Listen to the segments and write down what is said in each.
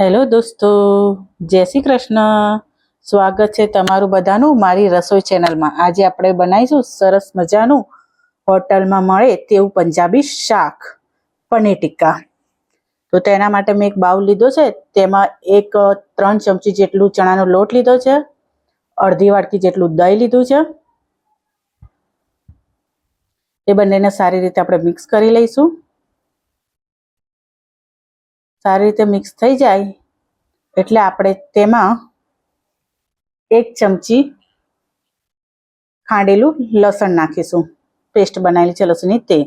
Hello દોસ્તો, જય શ્રી કૃષ્ણ. સ્વાગત છે તમારું બધાનું મારી રસોઈ ચેનલમાં. આજે આપણે બનાવીશું સરસ મજાનું હોટલમાં મળે તેવું પંજાબી શાક, પનીર ટિક્કા. તો તેના માટે મેં એક બાઉલ લીધો છે, તેમાં એક ત્રણ ચમચી જેટલું ચણાનો લોટ લીધો છે, અડધી વાટકી જેટલું દહીં લીધું છે. એ બંનેને સારી રીતે આપણે મિક્સ કરી લઈશું. સારી રીતે મિક્સ થઈ જાય, એટલે આપણે તેમાં એક ચમચી ખાંડેલું લસણ નાખીશું. પેસ્ટ બનાવેલી છે લસણની તે.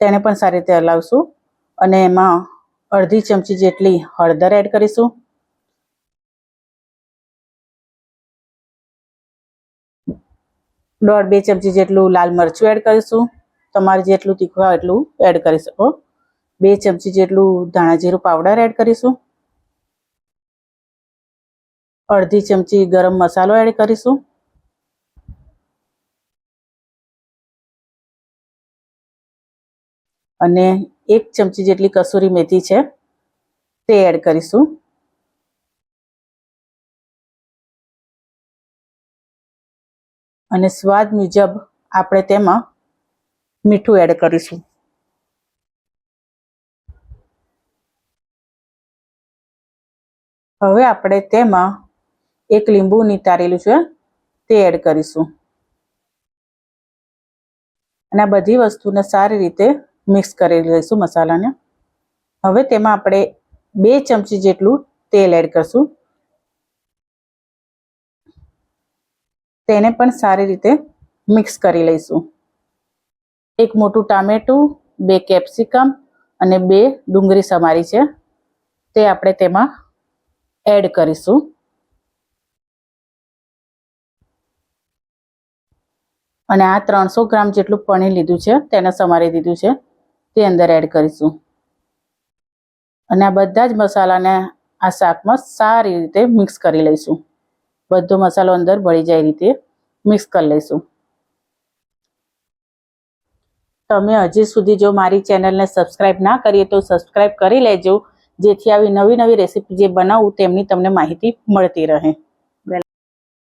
તેને પણ સારી રીતે હલાવશું અને એમાં અડધી ચમચી જેટલી હળદર એડ કરીશું. દોઢ બે ચમચી જેટલું લાલ મરચું એડ કરીશું. તમારે જેટલું તીખું હોય એટલું એડ કરી શકો. બે ચમચી જેટલું ધાણા જીરું પાવડર એડ કરીશું. અડધી ચમચી ગરમ મસાલો એડ કરીશું. અને એક ચમચી જેટલી કસૂરી મેથી છે, તે એડ કરીશું. અને સ્વાદ મુજબ આપણે તેમાં મીઠું એડ કરીશું. હવે આપણે તેમાં એક લીંબુ નિતારેલું છે, તે એડ કરીશું. અને આ બધી વસ્તુને સારી રીતે મિક્સ કરી લઈશું મસાલાને. હવે તેમાં આપણે બે ચમચી જેટલું તેલ એડ કરશું. તેને પણ સારી રીતે મિક્સ કરી લઈશું. એક મોટું ટામેટું, બે કેપ્સિકમ અને બે ડુંગળી સમારી છે, તે આપણે તેમાં એડ કરીશું. અને આ ત્રણસો ગ્રામ જેટલું પનીર લીધું છે, તેને સમારી દીધું છે, તે અંદર એડ કરીશું. અને આ બધા જ મસાલાને આ શાકમાં સારી રીતે મિક્સ કરી લઈશું. બધો મસાલો અંદર ભળી જાય રીતે મિક્સ કરી લઈશું. તમે હજી સુધી જો મારી ચેનલને સબસ્ક્રાઇબ ના કરીએ તો સબસ્ક્રાઇબ કરી લેજો. જેથી આવી નવી નવી રેસીપી જે બનાવું તેમની તમને માહિતી મળતી રહે.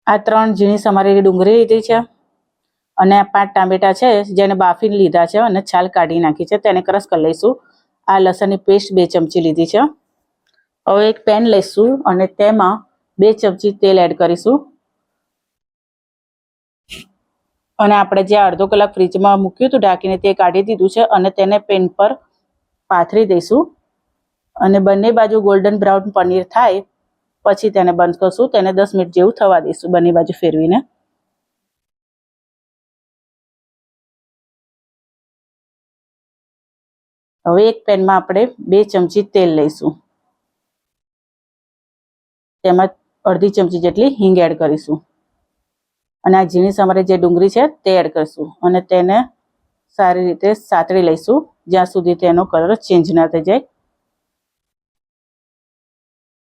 આ ત્રણ ઝીણી સમારેલી ડુંગળી લીધી છે અને આ પાંચ ટામેટા છે જેને બાફીને લીધા છે અને છાલ કાઢી નાખી છે. તેને ક્રશ કરી લઈશું. આ લસણની પેસ્ટ બે ચમચી લીધી છે. હવે એક પેન લઈશું અને તેમાં બે ચમચી તેલ એડ કરીશું. અને આપણે જે અડધો કલાક ફ્રીજમાં મૂક્યું હતું, ઢાંકીને તે કાઢી દીધું છે અને તેને પેન પર પાથરી દઈશું. અને બંને બાજુ ગોલ્ડન બ્રાઉન પનીર થાય, પછી તેને બંધ કરશું, તેને દસ મિનિટ જેવું થવા દઈશું બંને બાજુ ફેરવીને. હવે એક પેનમાં આપણે બે ચમચી તેલ લઈશું. તેમાં અડધી ચમચી જેટલી હિંગ એડ કરીશું. અને આ ઝીણી સમારે જે ડુંગળી છે તે એડ કરીશું. અને તેને સારી રીતે સાતળી લઈશું, જ્યાં સુધી તેનો કલર ચેન્જ ના થઈ જાય.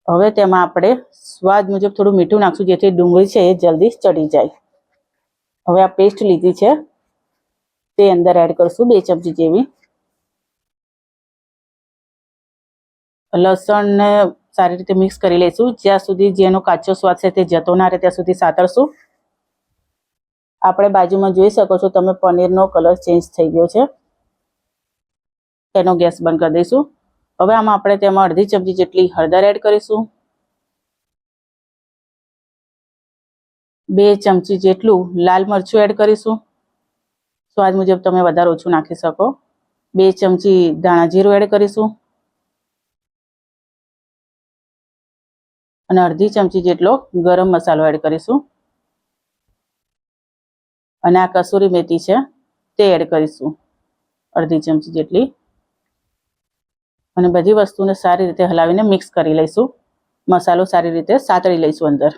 હવે તેમાં આપણે સ્વાદ મુજબ થોડું મીઠું નાખશું, જેથી ડુંગળી છે એ જલ્દી ચડી જાય. હવે આ પેસ્ટ લીધી છે. તે અંદર એડ કરશું બે ચમચી જેવી. લસણને સારી રીતે મિક્સ કરી લઈશું. જ્યાં સુધી જેનો કાચો સ્વાદ છે તે જતો ના રહે, ત્યાં સુધી સાતરશું. આપણે બાજુમાં જોઈ શકો છો, તમે પનીરનો કલર ચેન્જ થઈ ગયો છે. તેનો ગેસ બંધ કરી દઈશું. હવે આમાં આપણે તેમાં અડધી ચમચી જેટલી હળદર એડ કરીશું. બે ચમચી જેટલું લાલ મરચું એડ કરીશું. સ્વાદ મુજબ તમે વધારે ઓછું નાખી શકો. બે ચમચી ધાણા જીરું એડ કરીશું. અને અડધી ચમચી જેટલો ગરમ મસાલો એડ કરીશું. અને આ કસૂરી મેથી છે તે એડ કરીશું. અડધી ચમચી જેટલી અને બધી વસ્તુને સારી રીતે હલાવીને મિક્સ કરી લઈશું. મસાલો સારી રીતે સાતળી લઈશું અંદર.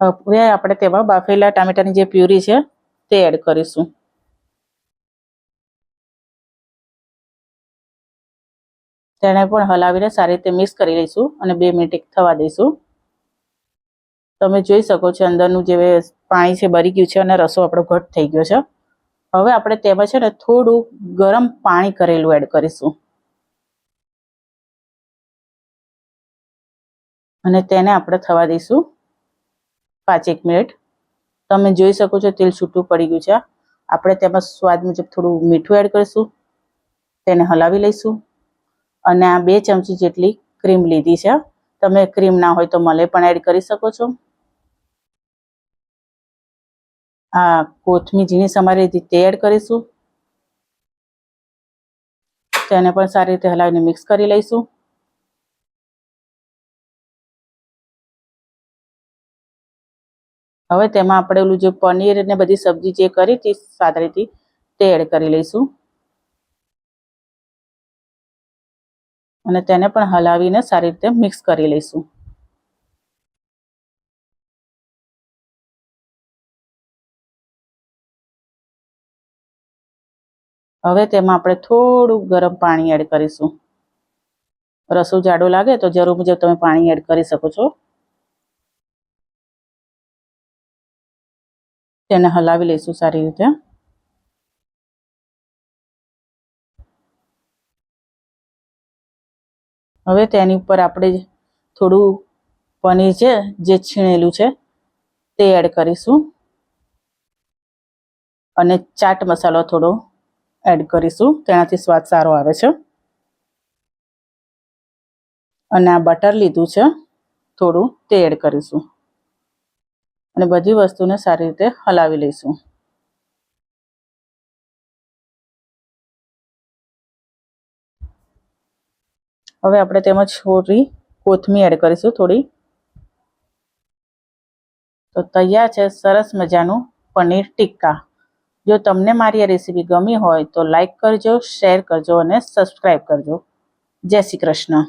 હવે આપણે તેમાં બાફેલા ટામેટાની જે પ્યુરી છે, તે એડ કરીશું. તેને પણ હલાવીને સારી રીતે મિક્સ કરી લઈશું અને બે મિનિટ થવા દઈશું. તમે જોઈ શકો છો અંદરનું જે પાણી છે બરી ગયું છે અને રસો આપણો ઘટ થઈ ગયો છે. હવે આપણે તેમાં છે ને થોડું ગરમ પાણી કરેલું એડ કરીશું. અને તેને આપણે થવા દઈશું પાંચેક મિનિટ. તમે જોઈ શકો છો તેલ છૂટું પડી ગયું છે. આપણે તેમાં સ્વાદ મુજબ થોડું મીઠું એડ કરીશું. તેને હલાવી લઈશું. અને આ બે ચમચી જેટલી ક્રીમ લીધી છે. તમે ક્રીમ ના હોય તો મલાઈ પણ એડ કરી શકો છો. આ કોથમી ઝીણી સમારી રીતે એડ કરીશું. તેને પણ સારી રીતે હલાવીને મિક્સ કરી લઈશું. હવે તેમાં આપણે ઓલું જે પનીર ને બધી સબ્જી જે કરી હતી, સાદરીથી તે એડ કરી લઈશું. અને તેને પણ હલાવીને સારી રીતે મિક્સ કરી લઈશું. હવે તેમાં આપણે થોડું ગરમ પાણી એડ કરીશું. રસો જાડો લાગે તો જરૂર મુજબ તમે પાણી એડ કરી શકો છો. તેને હલાવી લઈશું સારી રીતે. હવે તેની ઉપર આપણે થોડું પનીર છે, જે છીણેલું છે, તે એડ કરીશું. અને ચાટ મસાલો થોડો એડ કરીશું. તેનાથી સ્વાદ સારો આવે છે. અને આ બટર લીધું છે. થોડું તે એડ કરીશું. અને બધી વસ્તુને સારી રીતે હલાવી લઈશું. હવે આપણે તેમાં થોડી કોથમી એડ કરીશું થોડી. તો તૈયાર છે સરસ મજાનું પનીર ટિક્કા. જો તમને મારી આ રેસીપી ગમી હોય તો લાઈક કરજો શેર કરજો અને સબસ્ક્રાઈબ કરજો. જય શ્રી કૃષ્ણ.